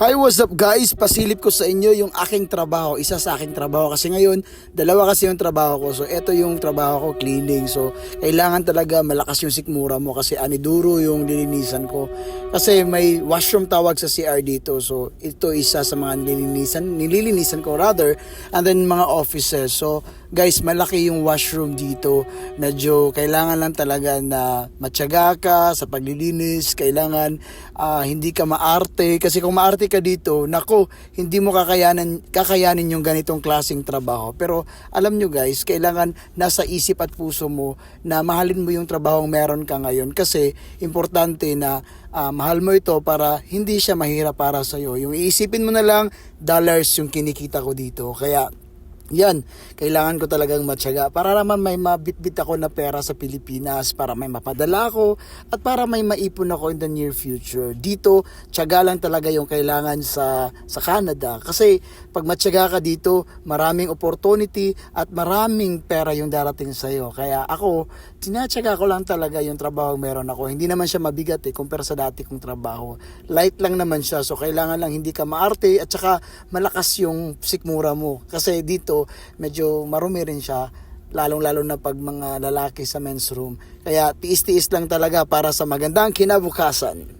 Hi, what's up guys? Pasilip ko sa inyo yung aking trabaho. Isa sa aking trabaho kasi ngayon, dalawa kasi yung trabaho ko. So, ito yung trabaho ko, cleaning. So, kailangan talaga malakas yung sikmura mo kasi aniduro yung lilinisan ko. Kasi may washroom tawag sa CR dito. So, ito isa sa mga nililinisan, nililinisan ko rather. And then mga offices. So, guys, malaki yung washroom dito. Medyo kailangan lang talaga na matyaga ka sa paglilinis. Kailangan ah, hindi ka maarte. Kasi kung maarte ka dito, nako, hindi mo kakayanan, kakayanin yung ganitong klaseng trabaho. Pero alam nyo guys, kailangan nasa isip at puso mo na mahalin mo yung trabaho meron ka ngayon. Kasi importante na ah, mahal mo ito para hindi siya mahirap para sa'yo. Yung iisipin mo na lang, dollars yung kinikita ko dito. Kaya yan, kailangan ko talagang matyaga para naman may mabitbit ako na pera sa Pilipinas, para may mapadala ako, at para may maipon ako in the near future. Dito, tiyaga lang talaga yung kailangan sa, sa Canada. Kasi pag matyaga ka dito, maraming opportunity at maraming pera yung darating sa'yo. Kaya ako, tinatyaga ko lang talaga yung trabaho meron ako. Hindi naman siya mabigat eh, compare sa dati kong trabaho. Light lang naman siya, so kailangan lang hindi ka maarte at saka malakas yung sikmura mo. Kasi dito, medyo marumi rin siya lalong-lalo na pag mga lalaki sa men's room. Kaya tiis-tiis lang talaga para sa magandang kinabukasan.